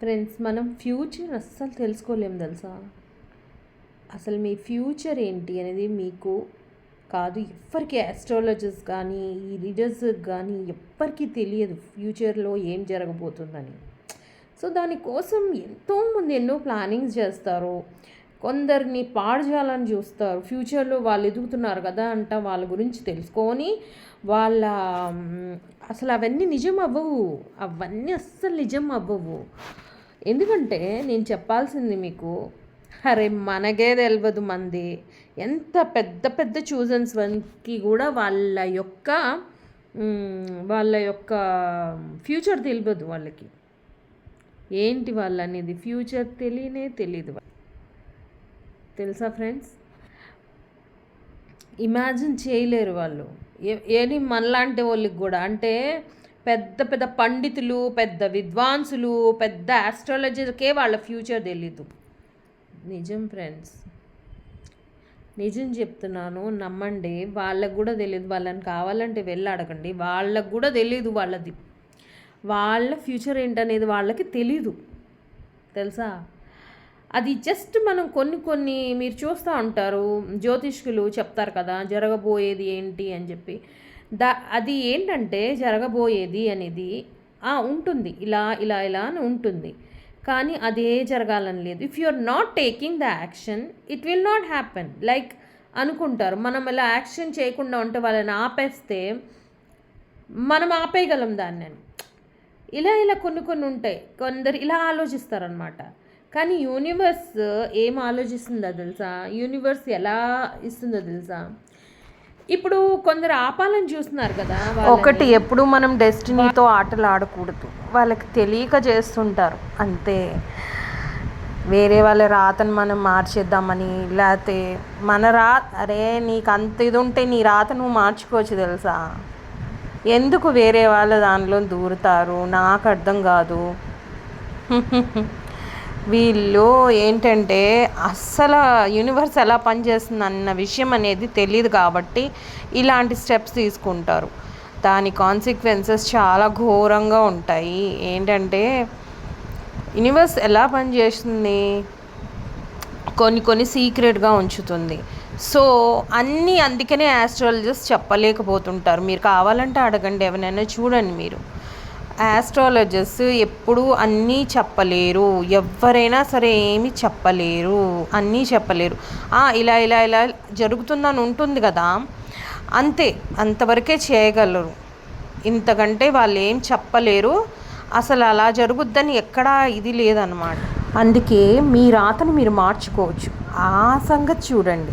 Friends మనం future అస్సలు తెలుసుకోలేం తెలుసా? అసలు మీ ఫ్యూచర్ ఏంటి అనేది మీకు కాదు ఎవ్వరికి ఆస్ట్రాలజర్స్ కానీ ఈ రీడర్స్ కానీ ఎవ్వరికి తెలియదు ఫ్యూచర్లో ఏం జరగబోతుందని. సో దానికోసం ఎంతోమంది ఎన్నో ప్లానింగ్స్ చేస్తారు. కొందరిని పాడు చేయాలని చూస్తారు. ఫ్యూచర్లో వాళ్ళు ఎదుగుతున్నారు కదా అంట వాళ్ళ గురించి తెలుసుకొని వాళ్ళ అసలు అవన్నీ నిజం అవ్వవు. అవన్నీ అస్సలు నిజం అవ్వవు. ఎందుకంటే నేను చెప్పాల్సింది మీకు అరే మనకే తెలియదు మంది. ఎంత పెద్ద పెద్ద చూజన్స్ వన్కి కూడా వాళ్ళ యొక్క వాళ్ళ యొక్క ఫ్యూచర్ తెలియదు వాళ్ళకి. ఏంటి వాళ్ళు అనేది ఫ్యూచర్ తెలియనే తెలియదు తెలుసా ఫ్రెండ్స్? ఇమాజిన్ చేయలేరు వాళ్ళు. ఏ- ఏది మనలాంటి వాళ్ళకి కూడా. అంటే పెద్ద పెద్ద పండితులు పెద్ద విద్వాంసులు పెద్ద ఆస్ట్రాలజర్కే వాళ్ళ ఫ్యూచర్ తెలీదు. నిజం ఫ్రెండ్స్ నిజం చెప్తున్నాను నమ్మండి. వాళ్ళకు కూడా తెలియదు వాళ్ళని కావాలంటే వెళ్ళి అడగండి. వాళ్ళకు కూడా తెలియదు వాళ్ళది. వాళ్ళ ఫ్యూచర్ ఏంటనేది వాళ్ళకి తెలీదు. తెలుసా? అది జస్ట్ మనం కొన్ని కొన్ని మీరు చూస్తూ ఉంటారు. జ్యోతిష్కులు చెప్తారు కదా జరగబోయేది ఏంటి అని చెప్పి. దా అది ఏంటంటే జరగబోయేది అనేది ఉంటుంది. ఇలా ఇలా ఇలా అని ఉంటుంది. కానీ అదే జరగాలని లేదు. If you are not taking the action it will not happen like అనుకుంటారు మనం ఇలా యాక్షన్ చేయకుండా ఉంటే వాళ్ళని ఆపేస్తే మనం ఆపేయగలం దాన్ని. అని ఇలా ఇలా కొన్ని కొన్ని ఉంటాయి. కొందరు ఇలా ఆలోచిస్తారనమాట కానీ యూనివర్స్ ఏం ఆలోచిస్తుందో తెలుసా? యూనివర్స్ ఎలా ఇస్తుందో తెలుసా? ఇప్పుడు కొందరు ఆపాలని చూస్తున్నారు కదా ఒకటి ఎప్పుడు మనం డెస్టినీతో ఆటలు ఆడకూడదు వాళ్ళకి తెలియక చేస్తుంటారు. అంతే. వేరే వాళ్ళ రాతను మనం మార్చేద్దామని లేకపోతే మన రా అరే నీకు అంత ఇది ఉంటే నీ రాత నువ్వు మార్చుకోవచ్చు తెలుసా? ఎందుకు వేరే వాళ్ళ దానిలో దూరుతారు? నాకు అర్థం కాదు. వీళ్ళు ఏంటంటే అస్సలు యూనివర్స్ ఎలా పనిచేస్తుంది అన్న విషయం అనేది తెలియదు కాబట్టి ఇలాంటి స్టెప్స్ తీసుకుంటారు. దాని కాన్సిక్వెన్సెస్ చాలా ఘోరంగా ఉంటాయి. ఏంటంటే యూనివర్స్ ఎలా పనిచేస్తుంది? కొన్ని కొన్ని సీక్రెట్గా ఉంచుతుంది. సో అన్నీ అందుకనే ఆస్ట్రాలజిస్ట్ చెప్పలేకపోతుంటారు. మీరు కావాలంటే అడగండి ఎవరైనా చూడండి మీరు. ఆస్ట్రాలజర్స్ ఎప్పుడు అన్నీ చెప్పలేరు. ఎవరైనా సరే ఏమి చెప్పలేరు. అన్నీ చెప్పలేరు. ఇలా ఇలా ఇలా జరుగుతుందని ఉంటుంది కదా. అంతే అంతవరకే చేయగలరు. ఇంతకంటే వాళ్ళు ఏం చెప్పలేరు. అసలు అలా జరుగుద్దని ఎక్కడా ఇది లేదన్నమాట. అందుకే మీ రాతను మీరు మార్చుకోవచ్చు. ఆ సంగతి చూడండి.